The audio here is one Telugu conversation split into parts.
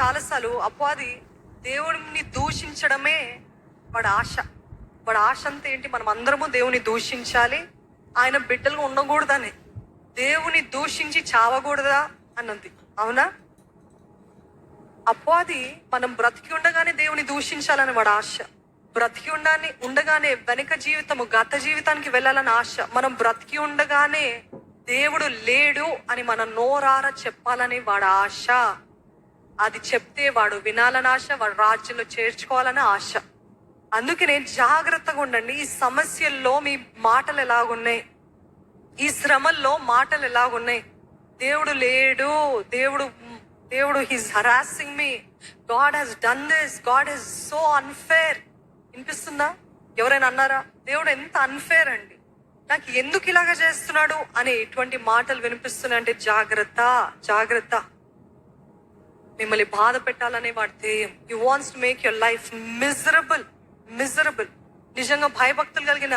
చాలాసార్లు అపవాది దేవుడిని దూషించడమే వాడి ఆశ. వాడి ఆశ అంతా ఏంటి? మనం అందరము దేవుని దూషించాలి. ఆయన బిడ్డలుగా ఉండకూడదని. దేవుని దూషించి చావకూడదా అన్నది. అవునా? అపవాది మనం బ్రతికి ఉండగానే దేవుని దూషించాలని వాడు ఆశ. బ్రతికి ఉండాని ఉండగానే వెనక జీవితము గత జీవితానికి వెళ్ళాలని ఆశ. మనం బ్రతికి ఉండగానే దేవుడు లేడు అని మన నోరార చెప్పాలని వాడు ఆశ. అది చెప్తే వాడు వినాలని ఆశ వాడు రాజ్యంలో చేర్చుకోవాలని ఆశ. అందుకనే జాగ్రత్తగా ఉండండి. ఈ సమస్యల్లో మీ మాటలు ఎలాగున్నాయి? ఈ శ్రమల్లో మాటలు ఎలాగున్నాయి? దేవుడు లేడు. దేవుడు దేవుడు he's harassing me God he's done this God he's so unfair వినిపిస్తుందా? ఎవరైనా అన్నారా? దేవుడు ఎంత అన్ఫేర్ అండి. నాకు ఎందుకు ఇలాగ చేస్తున్నాడు? అనే ఇటువంటి మాటలు వినిపిస్తున్నాయంటే జాగ్రత్త జాగ్రత్త. మిమ్మల్ని బాధ పెట్టాలనే వాడి ధ్యేయం. You wants to make your life miserable miserable నిజంగా భయభక్తులు కలిగిన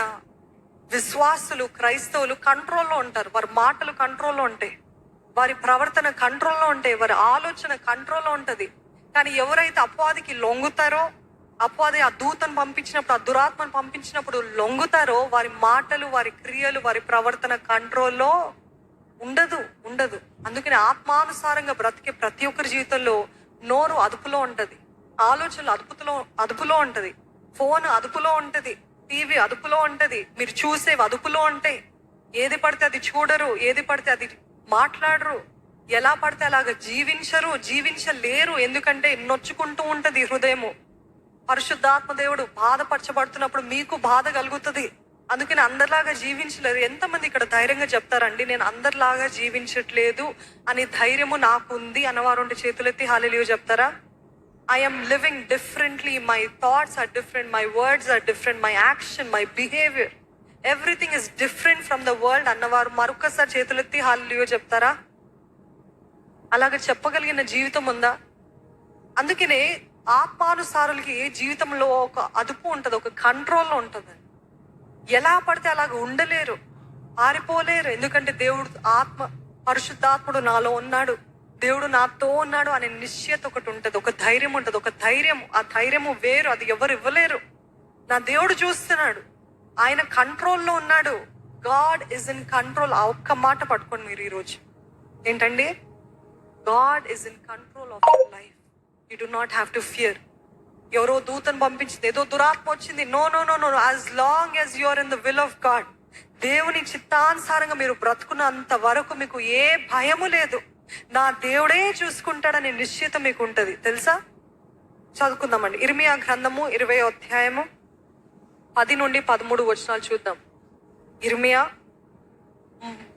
విశ్వాసులు క్రైస్తవులు కంట్రోల్లో ఉంటారు. వారి మాటలు కంట్రోల్లో ఉంటాయి. వారి ప్రవర్తన కంట్రోల్లో ఉంటాయి. వారి ఆలోచన కంట్రోల్లో ఉంటుంది. కానీ ఎవరైతే అపవాదికి లొంగుతారో అపవాది ఆ దూతను పంపించినప్పుడు ఆ దురాత్మను పంపించినప్పుడు లొంగుతారో వారి మాటలు వారి క్రియలు వారి ప్రవర్తన కంట్రోల్లో ఉండదు ఉండదు. అందుకని ఆత్మానుసారంగా బ్రతికే ప్రతి ఒక్కరి జీవితంలో నోరు అదుపులో ఉంటుంది. ఆలోచనలు అదుపులో అదుపులో ఉంటుంది. ఫోన్ అదుపులో ఉంటుంది. టీవీ అదుపులో ఉంటుంది. మీరు చూసేవి అదుపులో ఉంటాయి. ఏది పడితే అది చూడరు ఏది పడితే అది మాట్లాడరు. ఎలా పడితే అలాగ జీవించరు జీవించలేరు. ఎందుకంటే నొచ్చుకుంటూ ఉంటుంది హృదయము. పరిశుద్ధాత్మ దేవుడు బాధపరచబడుతున్నప్పుడు మీకు బాధ కలుగుతుంది. అందుకని అందరిలాగా జీవించలేదు ఎంతమంది ఇక్కడ ధైర్యంగా చెప్తారండి నేను అందరిలాగా జీవించట్లేదు అని ధైర్యము నాకుంది అన్నవారు ఉంటే చేతులెత్తి హాలిలియో చెప్తారా? I'm living differently my thoughts are different my words are different my action my behaviour everything is different from the world అన్నవారు మరొకసారి చేతులెత్తి హాలిలియో చెప్తారా? అలాగ చెప్పగలిగిన జీవితం ఉందా? అందుకనే ఆత్మానుసారులకి జీవితంలో ఒక అదుపు ఉంటుంది ఒక కంట్రోల్లో ఉంటుంది. ఎలా పడితే అలాగ ఉండలేరు. పారిపోలేరు. ఎందుకంటే దేవుడు ఆత్మ పరిశుద్ధాత్ముడు నాలో ఉన్నాడు. దేవుడు నాతో ఉన్నాడు అనే నిశ్చయత ఒకటి ఉంటుంది. ఒక ధైర్యం ఉంటుంది. ఒక ధైర్యం ఆ ధైర్యము వేరు. అది ఎవరు ఇవ్వలేరు. నా దేవుడు చూస్తున్నాడు. ఆయన కంట్రోల్లో ఉన్నాడు. God is in control. ఆ ఒక్క మాట పట్టుకోండి మీరు ఈరోజు. ఏంటండి? God is in control of life. You do not have to fear. ఎవరో దూతను పంపించింది. ఏదో దురాత్మ వచ్చింది. No no no no as long as your in the will of God దేవుని చిత్తానుసారంగా మీరు బ్రతుకున్నంత వరకు మీకు ఏ భయము లేదు. నా దేవుడే చూసుకుంటాడని నిశ్చిత మీకు ఉంటుంది. తెలుసా? చదువుకుందామండి. ఇర్మియా గ్రంథము ఇరవై అధ్యాయము పది నుండి పదమూడు వచనాలు చూద్దాం. ఇర్మియా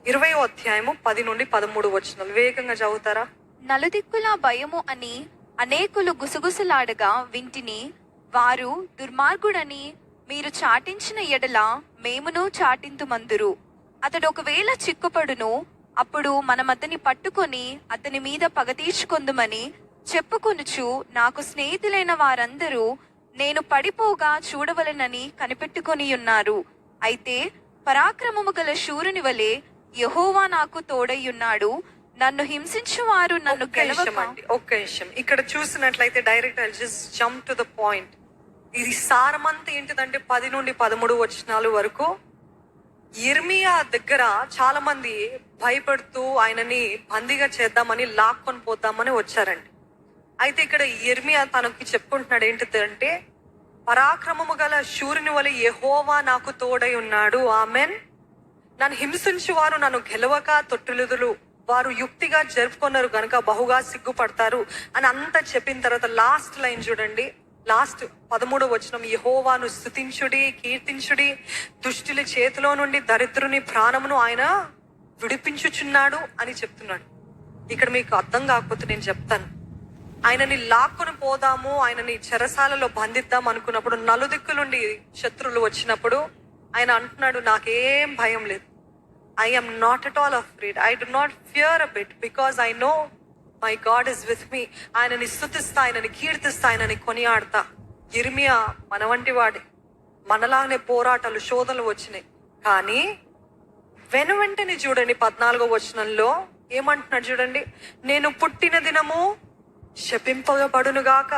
ఇరవై అధ్యాయము పది నుండి పదమూడు వచనాలు. వేగంగా చదువుతారా? నలుదిక్కుల భయము అని అనేకులు గుసగుసలాడగా వింటిని వారు దుర్మార్గుడని మీరు చాటించిన ఎడల మేమును చాటింతుమందురు. అతడు ఒకవేళ చిక్కుపడును అప్పుడు మనం అతని పట్టుకొని అతని మీద పగ తీర్చుకొందుమని చెప్పుకొనుచు నాకు స్నేహితులైన వారందరూ నేను పడిపోగా చూడవలెనని కనిపెట్టుకొని ఉన్నారు అయితే పరాక్రమము గల శూరుని వలె యహోవా నాకు తోడయ్యున్నాడు. నన్ను హింసించు వారు నన్ను అండి ఒక్క నిమిషం. ఇక్కడ చూసినట్లయితే direct just jump to the point ఇది సారమంతా ఏంటిదంటే పది నుండి పదమూడు వచనాలు వరకు ఇర్మియా దగ్గర చాలా మంది భయపడుతూ ఆయనని బందీగా చేద్దామని లాక్కొని పోద్దామని వచ్చారండి. అయితే ఇక్కడ ఇర్మియా తనకి చెప్పుకుంటున్నాడు ఏంటిదంటే పరాక్రమము గల శూరుని వలె యెహోవా నాకు తోడై ఉన్నాడు. ఆమెన్. నన్ను హింసించు వారు నన్ను గెలవక తొట్టులుదులు వారు యుక్తిగా జరుపుకున్నారు కనుక బహుగా సిగ్గుపడతారు అని అంతా చెప్పిన తర్వాత లాస్ట్ లైన్ చూడండి. లాస్ట్ పదమూడో వచనం యహోవాను స్థుతించుడి కీర్తించుడి దుష్టుల చేతిలో నుండి దరిద్రుని ప్రాణమును ఆయన విడిపించుచున్నాడు అని చెప్తున్నాడు. ఇక్కడ మీకు అర్థం కాకపోతే నేను చెప్తాను. ఆయనని లాక్కుని పోదాము ఆయనని చెరసాలలో బంధిద్దాం అనుకున్నప్పుడు నలుదిక్కులుండి శత్రువులు వచ్చినప్పుడు ఆయన అంటున్నాడు నాకేం భయం లేదు. I am not at all afraid I do not fear a bit because I know my God is with me ఆయనని స్థుతిస్తా ఆయనని కీర్తిస్తా ఆయనని కొనియాడతా. ఇర్మియా మన వంటి వాడే. మనలాగానే పోరాటాలు శోధనలు వచ్చినాయి. కానీ వెను వెంటనే చూడండి పద్నాలుగో వచనంలో ఏమంటున్నాడు చూడండి. నేను పుట్టిన దినము శపింపబడునుగాక.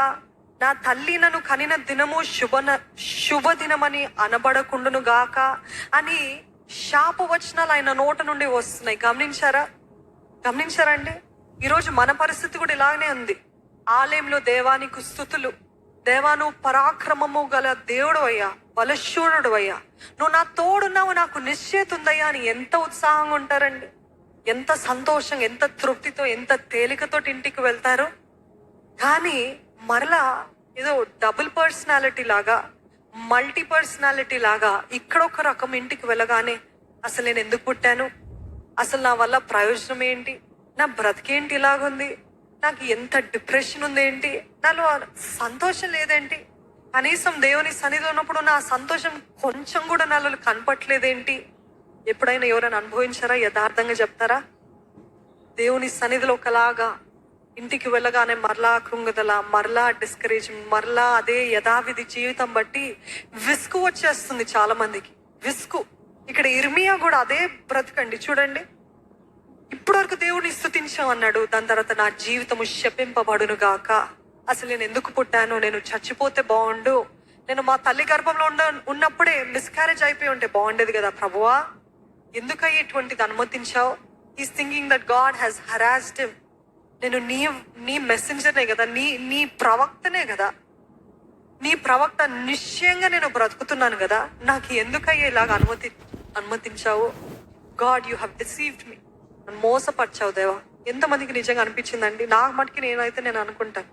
నా తల్లి నన్ను కనిన దినము శుభన శుభదినమని అనబడకుండును గాక అని శాపవచనాలు ఆయన నోట నుండి వస్తున్నాయి. గమనించారా? గమనించారా అండి? ఈరోజు మన పరిస్థితి కూడా ఇలాగనే ఉంది. ఆలయంలో దేవానికి స్థుతులు. దేవాను పరాక్రమము గల దేవుడు అయ్యా బలశూరుడు అయ్యా. నువ్వు నా తోడున్నావు నాకు నిశ్చేత ఉందయ్యా అని ఎంత ఉత్సాహంగా ఉంటారండి? ఎంత సంతోషం ఎంత తృప్తితో ఎంత తేలికతో ఇంటికి వెళ్తారు? కానీ మరలా ఏదో డబుల్ పర్సనాలిటీ లాగా మల్టీ పర్సనాలిటీ లాగా ఇక్కడ ఒక రకం ఇంటికి వెళ్ళగానే అసలు నేను ఎందుకు పుట్టాను? అసలు నా వల్ల ప్రయోజనం ఏంటి? నా బ్రతికేంటి ఇలాగుంది? నాకు ఎంత డిప్రెషన్ ఉంది ఏంటి? నాలో సంతోషం లేదేంటి? కనీసం దేవుని సన్నిధిలో ఉన్నప్పుడు నా సంతోషం కొంచెం కూడా నాలో కనపట్లేదేంటి? ఎప్పుడైనా ఎవరైనా అనుభవించారా? యథార్థంగా చెప్తారా? దేవుని సన్నిధిలో ఒకలాగా ఇంటికి వెళ్ళగానే మరలా కృంగుదల మరలా డిస్కరేజ్ మరలా అదే యథావిధి జీవితం బట్టి విసుగు వచ్చేస్తుంది చాలా మందికి విసుగు. ఇక్కడ ఇర్మియా కూడా అదే బ్రతకండి. చూడండి. ఇప్పటివరకు దేవుడిని స్థుతించామన్నాడు దాని తర్వాత నా జీవితము శపింపబడును గాక అసలు నేను ఎందుకు పుట్టాను నేను చచ్చిపోతే బాగుండు. నేను మా తల్లి గర్భంలో ఉన్న ఉన్నప్పుడే మిస్క్యారేజ్ అయిపోయి ఉంటే బాగుండేది కదా ప్రభువా. ఎందుకయ్యి ఇటువంటిది అనుమతించావు? Is thinking that God has harassed him నేను నీ నీ మెసెంజర్నే కదా నీ నీ ప్రవక్తనే కదా. నీ ప్రవక్త నిశ్చయంగా నేను బ్రతుకుతున్నాను కదా. నాకు ఎందుకయ్యా ఇలాగ అనుమతి అనుమతించావు? God you have deceived me. మోసపరిచావు దేవా. ఎంతమందికి నిజంగా అనిపించిందండి? నా మటుకి నేనైతే నేను అనుకుంటాను.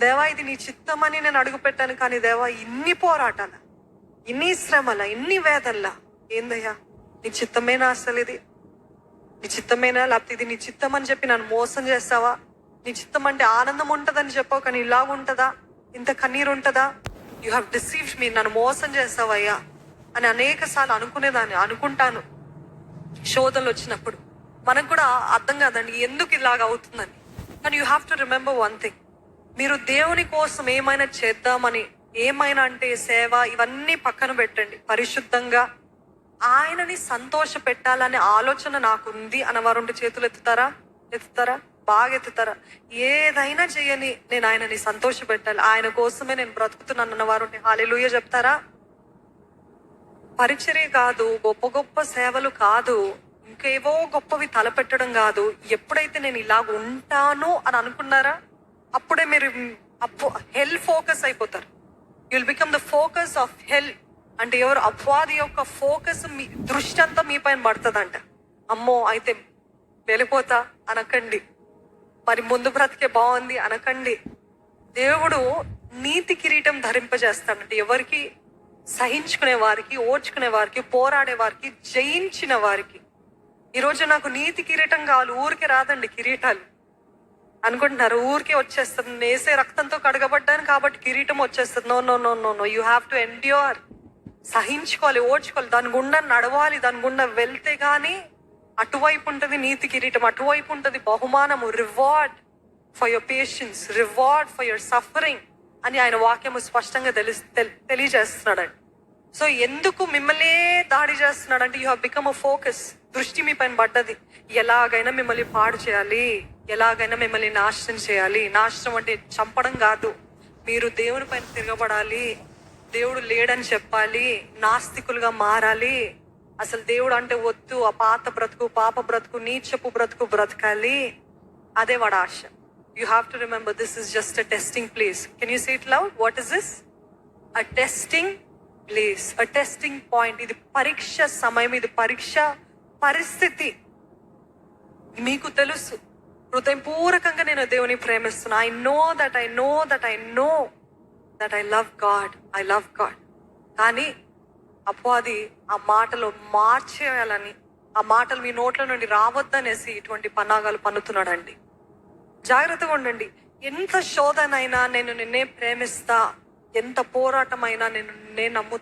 దేవా ఇది నీ చిత్తమని నేను అడుగు పెట్టాను కానీ దేవా ఇన్ని పోరాటాల ఇన్ని శ్రమల ఇన్ని వేదల్లా ఏందయ్యా? నీ చిత్తమేనా అసలు ఇది? నీ చిత్తమేనా? లేకపోతే ఇది నీ చిత్తం అని చెప్పి నన్ను మోసం చేస్తావా? నీ చిత్తం అంటే ఆనందం ఉంటదని చెప్పావు కానీ ఇలాగుంటుందా ఇంత కన్నీరు ఉంటుందా? యు హ్యావ్ డిసీవ్డ్ మీ నన్ను మోసం చేస్తావయ్యా అని అనేక సార్లు అనుకునేదాన్ని అనుకుంటాను. శోధనలు వచ్చినప్పుడు మనకు కూడా అర్థం కాదండి ఎందుకు ఇలాగ అవుతుందని. కానీ you have to remember one thing మీరు దేవుని కోసం ఏమైనా చేద్దామని ఏమైనా అంటే సేవ ఇవన్నీ పక్కన పెట్టండి. పరిశుద్ధంగా ఆయనని సంతోష పెట్టాలనే ఆలోచన నాకు ఉంది అన్నవారు చేతులు ఎత్తుతారా? ఎత్తుతారా? బాగా ఎత్తుతారా ఏదైనా చేయని నేను ఆయనని సంతోష పెట్టాలి ఆయన కోసమే నేను బ్రతుకుతున్నానన్న వారు హాలిలుయ చెప్తారా? పరిచర్య కాదు గొప్ప గొప్ప సేవలు కాదు ఇంకేవో గొప్పవి తలపెట్టడం కాదు. ఎప్పుడైతే నేను ఇలాగ ఉంటాను అని అనుకున్నారా? అప్పుడే మీరు అప్పు హెల్ ఫోకస్ అయిపోతారు. You'll become the focus of hell అంటే ఎవరు అపవాది యొక్క ఫోకస్ మీ దృష్టి అంతా మీ పైన పడుతుందంట. అమ్మో అయితే వెళ్ళిపోతా అనకండి. మరి ముందు బ్రతికే బాగుంది అనకండి. దేవుడు నీతి కిరీటం ధరింపజేస్తాడంటే ఎవరికి సహించుకునే వారికి ఓర్చుకునే వారికి పోరాడే వారికి జయించిన వారికి. ఈరోజు నాకు నీతి కిరీటం కావాలి. ఊరికి రాదండి కిరీటాలు. అనుకుంటున్నారు ఊరికే వచ్చేస్తుంది. నేసే రక్తంతో కడగబడ్డాను కాబట్టి కిరీటం వచ్చేస్తుంది. No no no no no you have to endure సహించుకోవాలి ఓడ్చుకోవాలి దాని గుండా నడవాలి దాని గుండా వెళ్తే కానీ అటువైపు ఉంటుంది నీతి కిరీటం అటువైపు ఉంటుంది బహుమానము reward for your patience reward for your suffering అని ఆయన వాక్యము స్పష్టంగా తెలి తెలియజేస్తున్నాడండి. సో ఎందుకు మిమ్మల్ని దాడి చేస్తున్నాడు అంటే you have become a focus దృష్టి మీ పైన పడ్డది. ఎలాగైనా మిమ్మల్ని పాడు చేయాలి. ఎలాగైనా మిమ్మల్ని నాశనం చేయాలి. నాశనం అంటే చంపడం కాదు. మీరు దేవుని పైన తిరగబడాలి. దేవుడు లేడని చెప్పాలి. నాస్తికులుగా మారాలి. అసలు దేవుడు అంటే వద్దు ఆ పాత బ్రతుకు పాప బ్రతుకు నీచపు బ్రతుకు బ్రతకాలి. అదే వాడు ఆశ. You have to remember this is just a testing place can you see it love what is this a testing place a testing point ఇది పరీక్ష సమయం ఇది పరీక్ష పరిస్థితి. మీకు తెలుసు. హృదయపూర్వకంగా నేను దేవుని ప్రేమిస్తున్నా. I know that I know that I know that I love God I love God కానీ అపవాది ఆ మాటలు మార్చేయాలని ఆ మాటలు మీ నోట్ల నుండి రావద్దనేసి ఇటువంటి పన్నాగాలు పన్నుతున్నాడండి. జాగ్రత్తగా ఉండండి. ఎంత శోధనైనా నేను నిన్నే ప్రేమిస్తా ఎంత పోరాటమైనా నేను నిన్నే నమ్ము